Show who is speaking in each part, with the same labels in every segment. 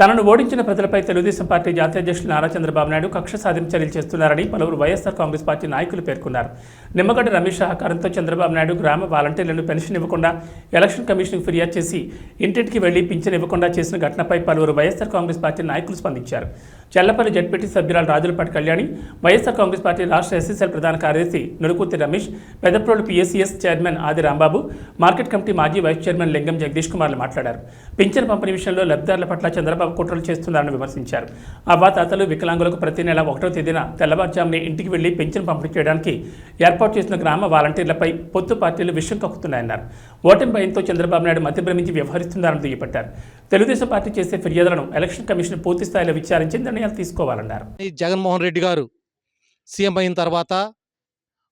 Speaker 1: తనను ఓడించిన ప్రజలపై తెలుగుదేశం పార్టీ జాతీయ అధ్యక్షులు నారా చంద్రబాబు నాయుడు కక్ష సాధింపు చర్యలు చేస్తున్నారని పలువురు వైఎస్ఆర్ కాంగ్రెస్ పార్టీ నాయకులు పేర్కొన్నారు. నిమ్మగడ్డ రమేష్ సహకారంతో చంద్రబాబు నాయుడు గ్రామ వాలంటీర్లను పెన్షన్ ఇవ్వకుండా ఎలక్షన్ కమిషన్కు ఫిర్యాదు చేసి ఇంటింటికి వెళ్ళి పింఛన్ ఇవ్వకుండా చేసిన ఘటనపై పలువురు వైఎస్ఆర్ కాంగ్రెస్ పార్టీ నాయకులు స్పందించారు. చల్లపల్లి జడ్పీటీ సభ్యురాలు రాజులపాటి కళ్యాణి వైఎస్ఆర్ కాంగ్రెస్ పార్టీ రాష్ట్ర ఎస్ఎస్ఎల్ ప్రధాన కార్యదర్శి Nudukurthi Ramesh Peddaprolu PSCS chairman Adi Rambabu market committee మాజీ వైస్ చైర్మన్ లింగం జగదీష్ కుమార్లు మాట్లాడారు. పింఛన్ పంపిణీ విషయంలో లబ్ధిదారుల పట్ల చంద్రబాబు కుట్రలు చేస్తున్నారని విమర్శించారు. అవ్వాతాతలు వికలాంగులకు ప్రతి నెల ఒకటో తేదీన తెల్లవారుజామునే ఇంటికి వెళ్ళి పింఛన్ పంపిణీ చేయడానికి ఏర్పాటు చేసిన గ్రామ వాలంటీర్లపై పొత్తు పార్టీలు విషయం కక్కుతున్నాయన్నారు. ఓటమి భయంతో చంద్రబాబు నాయుడు మధ్యభ్రమించి వ్యవహరిస్తున్నారని దుయ్యపట్టారు తెలుగుదేశం పార్టీ చేసే ఫిర్యాదులను ఎలక్షన్ కమిషన్ పూర్తి స్థాయిలో విచారించిందని నిర్ణయాలు తీసుకోవాలన్నారు.
Speaker 2: ఈ జగన్మోహన్ రెడ్డి గారు సీఎం అయిన తర్వాత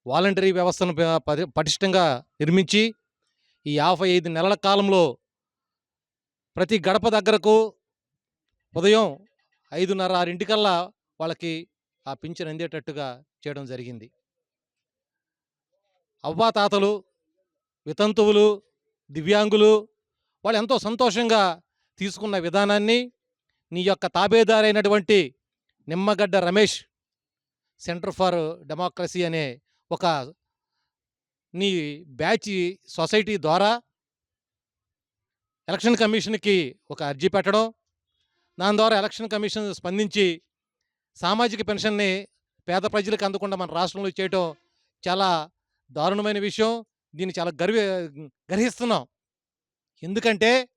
Speaker 2: వాలంటరీ వ్యవస్థను ప- పటిష్టంగా నిర్మించి ఈ యాభై ఐదు నెలల కాలంలో ప్రతి గడప దగ్గరకు ఉదయం ఐదున్నర ఆరింటికల్లా వాళ్ళకి ఆ పింఛన్ అందేటట్టుగా చేయడం జరిగింది. అవ్వాతాతలు వితంతువులు దివ్యాంగులు వాళ్ళు ఎంతో సంతోషంగా తీసుకున్న విధానాన్ని నీ యొక్క తాబేదారైనటువంటి Nimmagadda Ramesh centre for democracy అనే ఒక నీ బ్యాచ్ సొసైటీ ద్వారా ఎలక్షన్ కమిషన్కి ఒక అర్జీ పెట్టడం దాని ద్వారా ఎలక్షన్ కమిషన్ స్పందించి సామాజిక పెన్షన్ని పేద ప్రజలకు అందకుండా మన రాష్ట్రంలో చేయటం చాలా దారుణమైన విషయం. దీన్ని చాలా గర్వ గర్హిస్తున్నాం. ఎందుకంటే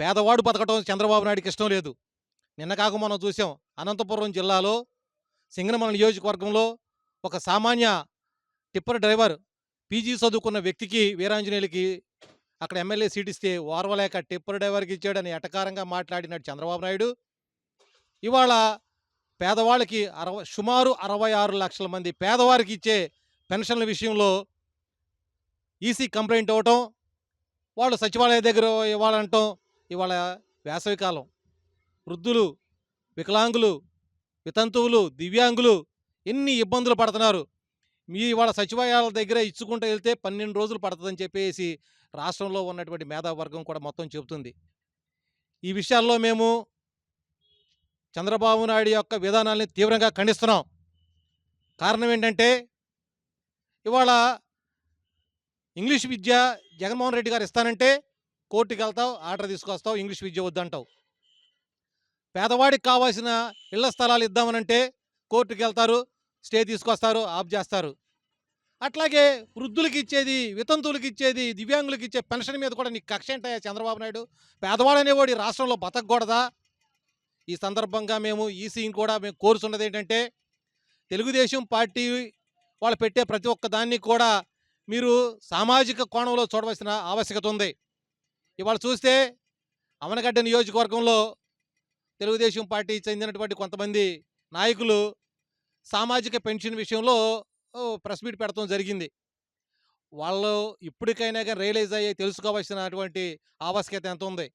Speaker 2: పేదవాడు బతకటం చంద్రబాబు నాయుడికి ఇష్టం లేదు. నిన్న కాక మనం చూసాం అనంతపురం జిల్లాలో సింగనమల నియోజకవర్గంలో ఒక సామాన్య టిప్పర్ డ్రైవర్ పీజీ చదువుకున్న వ్యక్తికి వీరాంజనేయులకి అక్కడ ఎమ్మెల్యే సీట్ ఇస్తే ఓర్వలేక టిప్పర్ డ్రైవర్కి ఇచ్చాడని ఎటకారంగా మాట్లాడినాడు చంద్రబాబు నాయుడు. ఇవాళ పేదవాళ్ళకి అరవై సుమారు అరవై ఆరు లక్షల మంది పేదవారికి ఇచ్చే పెన్షన్ల విషయంలో ఈసీ కంప్లైంట్ అవ్వటం వాళ్ళు సచివాలయ దగ్గర ఇవ్వాలంటాం ఇవాళ వేసవికాలం. వృద్ధులు వికలాంగులు వితంతువులు దివ్యాంగులు ఎన్ని ఇబ్బందులు పడుతున్నారు. మీ ఇవాళ సచివాలయాల దగ్గర ఇచ్చుకుంటూ వెళ్తే పన్నెండు రోజులు పడుతుందని చెప్పేసి రాష్ట్రంలో ఉన్నటువంటి మేధావర్గం కూడా మొత్తం చెబుతుంది. ఈ విషయాల్లో మేము చంద్రబాబు నాయుడు యొక్క విధానాల్ని తీవ్రంగా ఖండిస్తున్నాం. కారణం ఏంటంటే ఇవాళ ఇంగ్లీష్ విద్య జగన్మోహన్ రెడ్డి గారు ఇస్తానంటే కోర్టుకి వెళ్తావు ఆర్డర్ తీసుకొస్తావు ఇంగ్లీష్ విద్య వద్దంటావు. పేదవాడికి కావాల్సిన ఇళ్ళ స్థలాలు ఇద్దామనంటే కోర్టుకి వెళ్తారు స్టే తీసుకొస్తారు ఆఫ్ చేస్తారు. అట్లాగే వృద్ధులకి ఇచ్చేది వితంతువులకి ఇచ్చేది దివ్యాంగులకి ఇచ్చే పెన్షన్ మీద కూడా నీకు కక్ష ఏంటయ్యా చంద్రబాబు నాయుడు? పేదవాడు అనేవాడు రాష్ట్రంలో బతకూడదా ఈ సందర్భంగా మేము ఈసీని కూడా మేము కోరుతున్నది ఏంటంటే తెలుగుదేశం పార్టీ వాళ్ళు పెట్టే ప్రతి ఒక్క దాన్ని కూడా మీరు సామాజిక కోణంలో చూడవలసిన ఆవశ్యకత ఉంది. ఇవాళ చూస్తే అమనగడ్డ నియోజకవర్గంలో తెలుగుదేశం పార్టీ చెందినటువంటి కొంతమంది నాయకులు సామాజిక పెన్షన్ విషయంలో ప్రెస్ మీట్ పెడతాం జరిగింది. వాళ్ళు ఇప్పటికైనా కానీ రియలైజ్ అయ్యి తెలుసుకోవాల్సినటువంటి ఆవశ్యకత ఎంత ఉంది?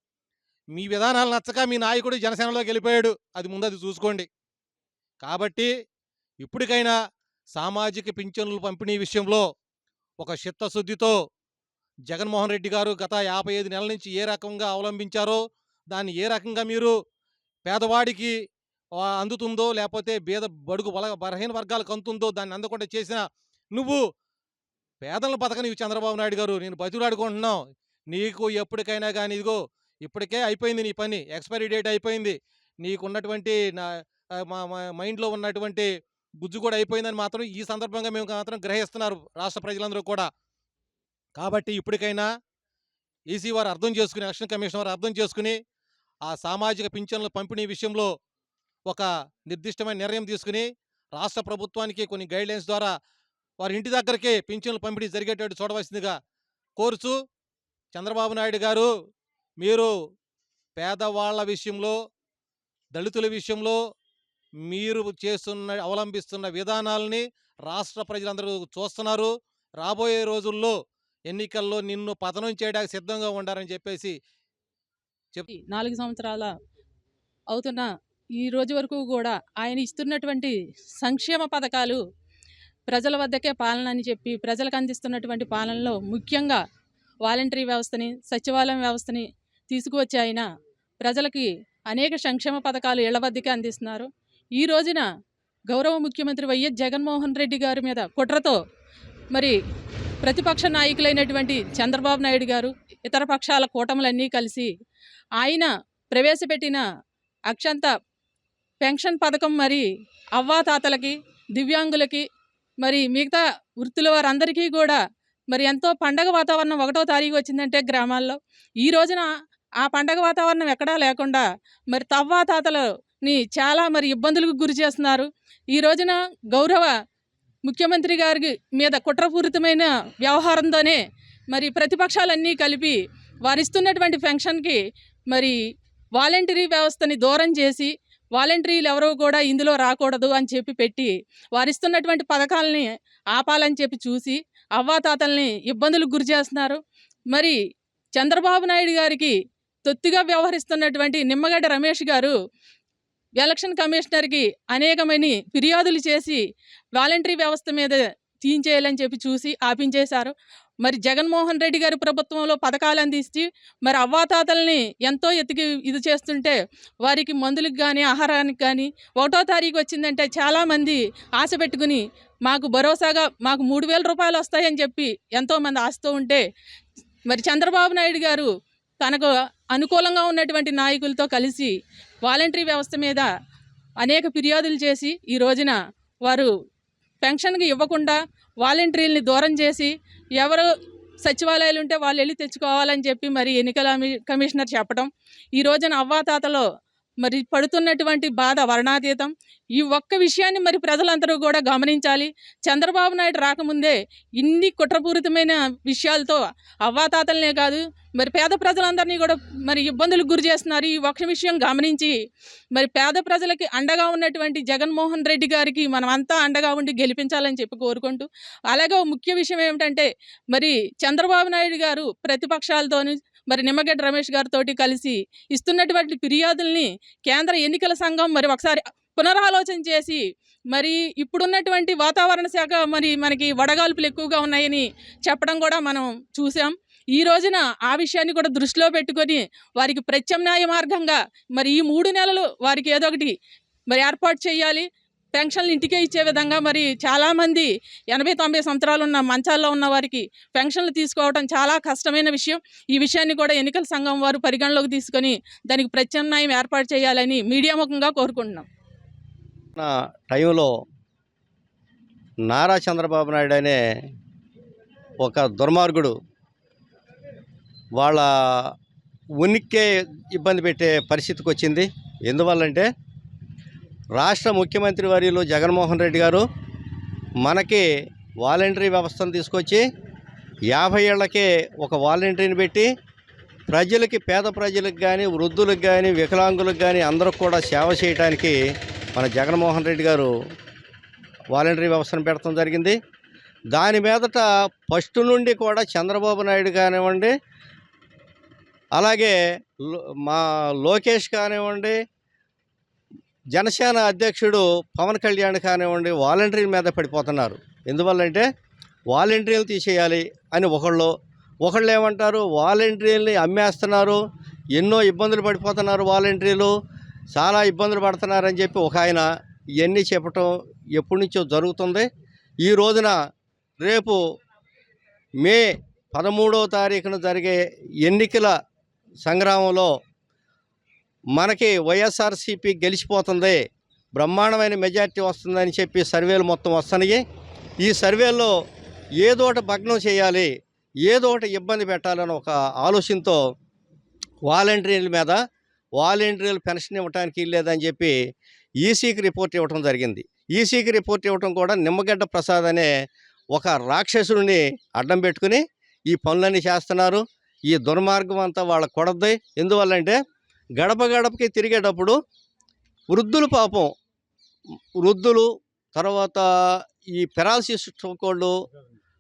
Speaker 2: మీ విధానాలు నచ్చక మీ నాయకుడు జనసేనలోకి వెళ్ళిపోయాడు. అది ముందు అది చూసుకోండి. కాబట్టి ఇప్పటికైనా సామాజిక పింఛన్లు పంపిణీ విషయంలో ఒక చిత్తశుద్ధితో జగన్మోహన్ రెడ్డి గారు గత యాభై ఐదు నెలల నుంచి ఏ రకంగా అవలంబించారో దాన్ని ఏ రకంగా మీరు పేదవాడికి అందుతుందో లేకపోతే బీద బడుగు బల బలహీన వర్గాలకు అందుతుందో దాన్ని అందకుండా చేసిన నువ్వు పేదలను బతకనివి చంద్రబాబు నాయుడు గారు. నేను బతులాడుకుంటున్నావు నీకు ఎప్పటికైనా కానీ ఇదిగో ఇప్పటికే అయిపోయింది నీ పని. ఎక్స్పైరీ డేట్ అయిపోయింది. నీకున్నటువంటి నా మా మా మైండ్లో ఉన్నటువంటి గుజ్జు కూడా అయిపోయిందని మాత్రం ఈ సందర్భంగా మేము మాత్రం గ్రహిస్తున్నారు రాష్ట్ర ప్రజలందరూ కూడా. కాబట్టి ఇప్పటికైనా ఈసీ వారు అర్థం చేసుకుని ఎలక్షన్ కమిషన్ వారు అర్థం చేసుకుని ఆ సామాజిక పింఛన్ల పంపిణీ విషయంలో ఒక నిర్దిష్టమైన నిర్ణయం తీసుకుని రాష్ట్ర ప్రభుత్వానికి కొన్ని గైడ్లైన్స్ ద్వారా వారి ఇంటి దగ్గరకే పింఛన్లు పంపిణీ జరిగేటట్టు చూడవలసిందిగా కోరుచు చంద్రబాబు నాయుడు గారు మీరు పేదవాళ్ళ విషయంలో దళితుల విషయంలో మీరు చేస్తున్న అవలంబిస్తున్న విధానాలని రాష్ట్ర ప్రజలందరూ చూస్తున్నారు. రాబోయే రోజుల్లో ఎన్నికల్లో నిన్ను పతనం చేయడానికి సిద్ధంగా ఉండాలని చెప్పేసి
Speaker 3: చెప్పి నాలుగు సంవత్సరాల అవుతున్న ఈ రోజు వరకు కూడా ఆయన ఇస్తున్నటువంటి సంక్షేమ పథకాలు ప్రజల వద్దకే పాలన అని చెప్పి ప్రజలకు అందిస్తున్నటువంటి పాలనలో ముఖ్యంగా వాలంటరీ వ్యవస్థని సచివాలయం వ్యవస్థని తీసుకువచ్చి ఆయన ప్రజలకి అనేక సంక్షేమ పథకాలు ఇళ్ళ వద్దకే అందిస్తున్నారు. ఈ రోజున గౌరవ ముఖ్యమంత్రి వైఎస్ జగన్మోహన్ రెడ్డి గారి మీద కుట్రతో మరి ప్రతిపక్ష నాయకులైనటువంటి చంద్రబాబు నాయుడు గారు ఇతర పక్షాల కూటములన్నీ కలిసి ఆయన ప్రవేశపెట్టిన అక్షంత పెన్షన్ పథకం మరి అవ్వాతాతలకి దివ్యాంగులకి మరి మిగతా వృత్తుల వారందరికీ కూడా మరి ఎంతో పండగ వాతావరణం ఒకటో తారీఖు వచ్చిందంటే గ్రామాల్లో. ఈ రోజున ఆ పండగ వాతావరణం ఎక్కడా లేకుండా మరి తవ్వాతాతలని చాలా మరి ఇబ్బందులకు గురి చేస్తున్నారు. ఈ రోజున గౌరవ ముఖ్యమంత్రి గారి మీద కుట్రపూరితమైన వ్యవహారంతోనే మరి ప్రతిపక్షాలన్నీ కలిపి వారిస్తున్నటువంటి పెన్షన్కి మరి వాలంటరీ వ్యవస్థని దూరం చేసి వాలంటీర్లు ఎవరూ కూడా ఇందులో రాకూడదు అని చెప్పి పెట్టి వారిస్తున్నటువంటి పథకాలని ఆపాలని చెప్పి చూసి అవ్వాతాతల్ని ఇబ్బందులకు గురి చేస్తున్నారు. మరి చంద్రబాబు నాయుడు గారికి తొత్తిగా వ్యవహరిస్తున్నటువంటి నిమ్మగడ్డ రమేష్ గారు ఎలక్షన్ కమిషనర్కి అనేకమైన ఫిర్యాదులు చేసి వాలంటరీ వ్యవస్థ మీద తీయించేయాలని చెప్పి చూసి ఆపించేశారు. మరి జగన్మోహన్ రెడ్డి గారి ప్రభుత్వంలో పథకాలు అందించి మరి అవ్వాతాతల్ని ఎంతో ఎత్తికి ఇది చేస్తుంటే వారికి మందులకు కానీ ఆహారానికి కానీ ఒకటో తారీఖు వచ్చిందంటే చాలామంది ఆశ పెట్టుకుని మాకు భరోసాగా మాకు మూడు వేల రూపాయలు వస్తాయని చెప్పి ఎంతోమంది ఆశతో ఉంటే మరి చంద్రబాబు నాయుడు గారు తనకు అనుకూలంగా ఉన్నటువంటి నాయకులతో కలిసి వాలంటరీ వ్యవస్థ మీద అనేక ఫిర్యాదులు చేసి ఈ రోజున వారు పెన్షన్కి ఇవ్వకుండా వాలంటీర్లని దూరం చేసి ఎవరు సచివాలయాలు ఉంటే వాళ్ళు వెళ్ళి తెచ్చుకోవాలని చెప్పి మరి ఎన్నికల కమిషనర్ చెప్పడం ఈ రోజున అవ్వాతాతలో మరి పడుతున్నటువంటి బాధ వర్ణాతీతం. ఈ ఒక్క విషయాన్ని మరి ప్రజలందరూ కూడా గమనించాలి. చంద్రబాబు నాయుడు రాకముందే ఇన్ని కుట్రపూరితమైన విషయాలతో అవ్వాతాతలనే కాదు మరి పేద ప్రజలందరినీ కూడా మరి ఇబ్బందులకు గురి చేస్తున్నారు. ఈ ఒక్క విషయం గమనించి మరి పేద ప్రజలకి అండగా ఉన్నటువంటి జగన్మోహన్ రెడ్డి గారికి మనం అంతా అండగా ఉండి గెలిపించాలని చెప్పి కోరుకుంటూ అలాగే ముఖ్య విషయం ఏమిటంటే మరి చంద్రబాబు నాయుడు గారు ప్రతిపక్షాలతోని మరి నిమ్మగడ్డ రమేష్ గారితో కలిసి ఇస్తున్నటువంటి ఫిర్యాదుల్ని కేంద్ర ఎన్నికల సంఘం మరి ఒకసారి పునరాలోచన చేసి మరి ఇప్పుడున్నటువంటి వాతావరణ శాఖ మరి మనకి వడగాల్పులు ఎక్కువగా ఉన్నాయని చెప్పడం కూడా మనం చూసాం. ఈ రోజున ఆ విషయాన్ని కూడా దృష్టిలో పెట్టుకొని వారికి ప్రత్యామ్నాయ మార్గంగా మరి ఈ మూడు నెలలు వారికి ఏదో ఒకటి మరి ఏర్పాటు చేయాలి. పెన్షన్లు ఇంటికే ఇచ్చే విధంగా మరి చాలామంది ఎనభై తొంభై సంవత్సరాలు ఉన్న మంచాల్లో ఉన్న వారికి పెన్షన్లు తీసుకోవడం చాలా కష్టమైన విషయం. ఈ విషయాన్ని కూడా ఎన్నికల సంఘం వారు పరిగణలోకి తీసుకొని దానికి ప్రత్యామ్నాయం ఏర్పాటు చేయాలని మీడియా ముఖంగా కోరుకుంటున్నాం.
Speaker 4: నా టైంలో నారా చంద్రబాబు నాయుడు అనే ఒక దుర్మార్గుడు వాళ్ళ ఉనికే ఇబ్బంది పెట్టే పరిస్థితికి వచ్చింది. ఎందువల్లంటే రాష్ట్ర ముఖ్యమంత్రి వర్యులు జగన్మోహన్ రెడ్డి గారు మనకి వాలంటరీ వ్యవస్థను తీసుకొచ్చి యాభై ఏళ్ళకే ఒక వాలంటరీని పెట్టి ప్రజలకి పేద ప్రజలకు కానీ వృద్ధులకు కానీ వికలాంగులకు కానీ అందరికి కూడా సేవ చేయడానికి మన జగన్మోహన్ రెడ్డి గారు వాలంటరీ వ్యవస్థను పెడతాం జరిగింది. దాని మీదట ఫస్ట్ నుండి కూడా చంద్రబాబు నాయుడు కానివ్వండి అలాగే మా లోకేష్ కానివ్వండి జనసేన అధ్యక్షుడు పవన్ కళ్యాణ్ కానివ్వండి వాలంటరీ మీద పడిపోతున్నారు. ఎందువల్లంటే వాలంటీర్లు తీసేయాలి అని ఒకళ్ళు ఒకళ్ళు ఏమంటారు వాలంటీర్ని అమ్మేస్తున్నారు ఎన్నో ఇబ్బందులు పడిపోతున్నారు వాలంటీర్లు చాలా ఇబ్బందులు పడుతున్నారని చెప్పి ఒక ఆయన ఇవన్నీ చెప్పటం ఎప్పటి నుంచో జరుగుతుంది. ఈ రోజున రేపు మే పదమూడవ తారీఖున జరిగే ఎన్నికల సంగ్రామంలో మనకి వైఎస్ఆర్సీపీ గెలిచిపోతుంది బ్రహ్మాండమైన మెజార్టీ వస్తుందని చెప్పి సర్వేలు మొత్తం వస్తున్నాయి. ఈ సర్వేల్లో ఏదోట భగ్నం చేయాలి ఏదోట ఇబ్బంది పెట్టాలని ఒక ఆలోచనతో వాలంటీర్ల మీద వాలంటీర్లు పెన్షన్ ఇవ్వడానికి లేదని చెప్పి ఈసీకి రిపోర్ట్ ఇవ్వడం జరిగింది. ఈసీకి రిపోర్ట్ ఇవ్వడం కూడా నిమ్మగడ్డ ప్రసాద్ అనే ఒక రాక్షసుడిని అడ్డం పెట్టుకుని ఈ పనులన్నీ చేస్తున్నారు. ఈ దుర్మార్గం అంతా వాళ్ళ కొడద్ది. ఎందువల్లంటే గడప గడపకి తిరిగేటప్పుడు వృద్ధులు పాపం. వృద్ధులు తర్వాత ఈ పెరాలసిస్ వాళ్ళు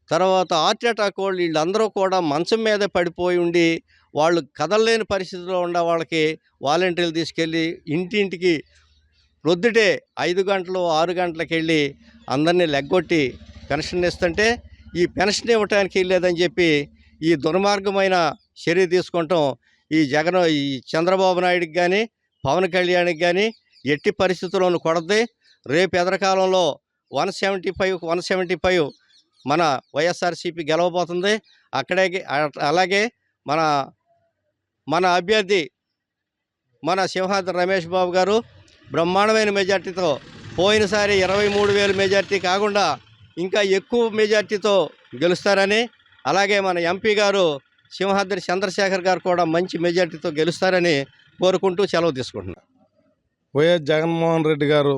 Speaker 4: తర్వాత హార్ట్ అటాక్ వాళ్ళు వీళ్ళందరూ కూడా మంచం మీద పడిపోయి ఉండి వాళ్ళు కదలలేని పరిస్థితిలో ఉన్న వాళ్ళకి వాలంటీర్లు తీసుకెళ్ళి ఇంటింటికి ప్రొద్దుటే ఐదు గంటలు ఆరు గంటలకు వెళ్ళి అందరినీ లెగ్గొట్టి పెన్షన్ ఇస్తుంటే ఈ పెన్షన్ ఇవ్వటానికి లేదని చెప్పి ఈ దుర్మార్గమైన చర్య తీసుకుంటాం. ఈ జగన్ ఈ చంద్రబాబు నాయుడికి కానీ పవన్ కళ్యాణ్కి కానీ ఎట్టి పరిస్థితుల్లోనూ కొడద్ది. రేపు ఎదరకాలంలో one seventy five one seventy five మన వైఎస్ఆర్సీపీ గెలవబోతుంది. అక్కడే అలాగే మన మన అభ్యర్థి మన సింహాద్రి రమేష్ బాబు గారు బ్రహ్మాండమైన మెజార్టీతో పోయినసారి ఇరవై మూడు వేల మెజార్టీ కాకుండా ఇంకా ఎక్కువ మెజార్టీతో గెలుస్తారని అలాగే మన ఎంపీ గారు సింహాద్రి చంద్రశేఖర్ గారు కూడా మంచి మెజార్టీతో గెలుస్తారని కోరుకుంటూ సెలవు తీసుకుంటున్నాను
Speaker 5: వైఎస్ జగన్మోహన్ రెడ్డి గారు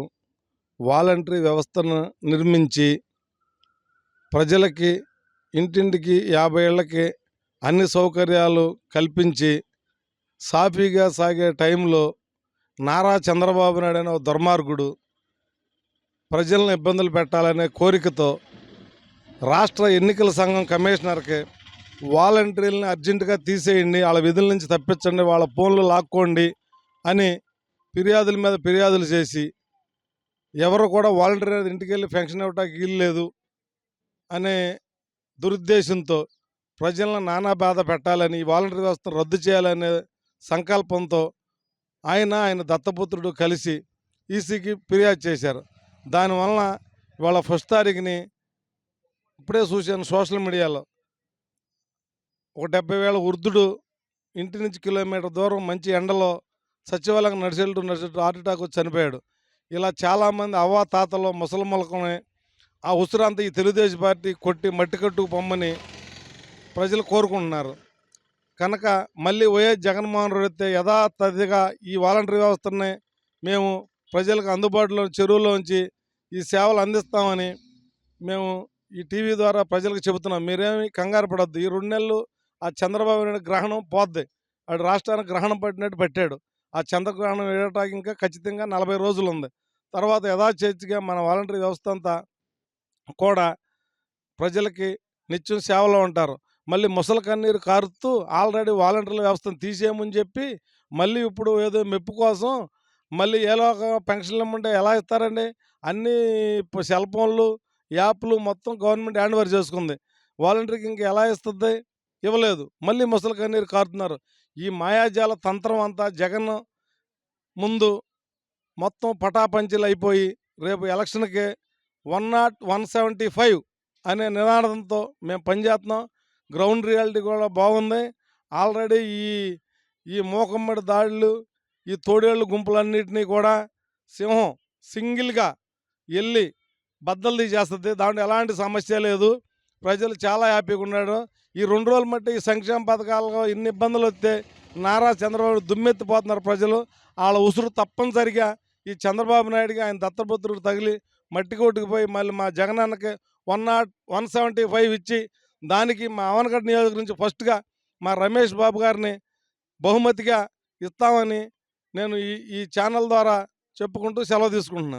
Speaker 5: వాలంటరీ వ్యవస్థను నిర్మించి ప్రజలకి ఇంటింటికి యాభై ఏళ్ళకి అన్ని సౌకర్యాలు కల్పించి సాఫీగా సాగే టైంలో నారా చంద్రబాబు నాయుడు అనే ఒక దుర్మార్గుడు ప్రజలను ఇబ్బందులు పెట్టాలనే కోరికతో రాష్ట్ర ఎన్నికల సంఘం కమిషనర్కి వాలంటీర్లని అర్జెంటుగా తీసేయండి వాళ్ళ విధుల నుంచి తప్పించండి వాళ్ళ ఫోన్లు లాక్కోండి అని ఫిర్యాదుల మీద ఫిర్యాదులు చేసి ఎవరు కూడా వాలంటీర్ అనేది ఇంటికి వెళ్ళి ఫంక్షన్ ఇవ్వటానికి వీల్లేదు అనే దురుద్దేశంతో ప్రజలను నానా బాధ పెట్టాలని ఈ వాలంటీర్ వ్యవస్థను రద్దు చేయాలనే సంకల్పంతో ఆయన ఆయన దత్తపుత్రుడు కలిసి ఈసీకి ఫిర్యాదు చేశారు. దానివలన ఇవాళ ఫస్ట్ తారీఖుని ఇప్పుడే చూశాను సోషల్ మీడియాలో. ఒక డెబ్బై వేల వృద్ధుడు ఇంటి నుంచి కిలోమీటర్ దూరం మంచి ఎండలో సచివాలయం నడిచెళ్తూ నడిచెళ్తూ హార్ట్ అటాక్ వచ్చి చనిపోయాడు. ఇలా చాలామంది అవ్వా తాతలు ముసలిమలకొని ఆ ఉసురంతా ఈ తెలుగుదేశం పార్టీ కొట్టి మట్టి కట్టుకు పొమ్మని ప్రజలు కోరుకుంటున్నారు. కనుక మళ్ళీ వైఎస్ జగన్మోహన్ రెడ్డి అయితే యథాతథిగా ఈ వాలంటరీ వ్యవస్థని మేము ప్రజలకు అందుబాటులో చెరువులోంచి ఈ సేవలు అందిస్తామని మేము ఈ టీవీ ద్వారా ప్రజలకు చెబుతున్నాం. మీరేమి కంగారు పడద్దు. ఈ రెండు నెలలు ఆ చంద్రబాబు నాయుడు గ్రహణం పోద్ది. వాడు రాష్ట్రానికి గ్రహణం పట్టినట్టు పెట్టాడు. ఆ చంద్రగ్రహణం వేయటానికి ఇంకా ఖచ్చితంగా నలభై రోజులు ఉంది తర్వాత యథాచేతిగా మన వాలంటరీ వ్యవస్థ అంతా కూడా ప్రజలకి నిత్యం సేవలో ఉంటారు. మళ్ళీ ముసలి కన్నీరు కారుతూ ఆల్రెడీ వాలంటీర్ల వ్యవస్థను తీసేయమని చెప్పి మళ్ళీ ఇప్పుడు ఏదో మెప్పు కోసం మళ్ళీ ఏలో ఒక పెన్షన్లు ఇమ్మంటే ఎలా ఇస్తారండి? అన్ని సెల్ ఫోన్లు యాప్లు మొత్తం గవర్నమెంట్ హ్యాండ్ ఓవర్ చేసుకుంది. వాలంటీర్కి ఇంక ఎలా ఇస్తుంది? ఇవ్వలేదు. మళ్ళీ ముసలి కన్నీరు కారుతున్నారు. ఈ మాయాజాల తంత్రం అంతా జగన్ ముందు మొత్తం పటాపంచీలు అయిపోయి రేపు ఎలక్షన్కి one not one seventy five అనే నినాదంతో మేము పనిచేస్తున్నాం గ్రౌండ్ రియాలిటీ కూడా బాగుంది. ఆల్రెడీ ఈ ఈ మూకమ్మడి దాడులు ఈ తోడేళ్ళు గుంపులన్నిటినీ కూడా సింహం సింగిల్గా వెళ్ళి బద్దలు తీసేస్తుంది. దాంట్లో ఎలాంటి సమస్య లేదు. ప్రజలు చాలా హ్యాపీగా ఉన్నాడు. ఈ రెండు రోజులు మట్టి ఈ సంక్షేమ పథకాలు ఇన్ని ఇబ్బందులు వస్తే నారా చంద్రబాబు దుమ్మెత్తిపోతున్నారు ప్రజలు. వాళ్ళ ఉసురు తప్పనిసరిగా ఈ చంద్రబాబు నాయుడుకి ఆయన దత్తపుత్రుడు తగిలి మట్టి కొట్టుకుపోయి మళ్ళీ మా జగనన్నకి one not one seventy five ఇచ్చి దానికి మా అవనగడ్డ నియోజకవర్గం నుంచి ఫస్ట్గా మా రమేష్ బాబు గారిని బహుమతిగా ఇస్తామని నేను ఈ ఈ ఛానల్ ద్వారా చెప్పుకుంటూ సెలవు తీసుకుంటున్నాను.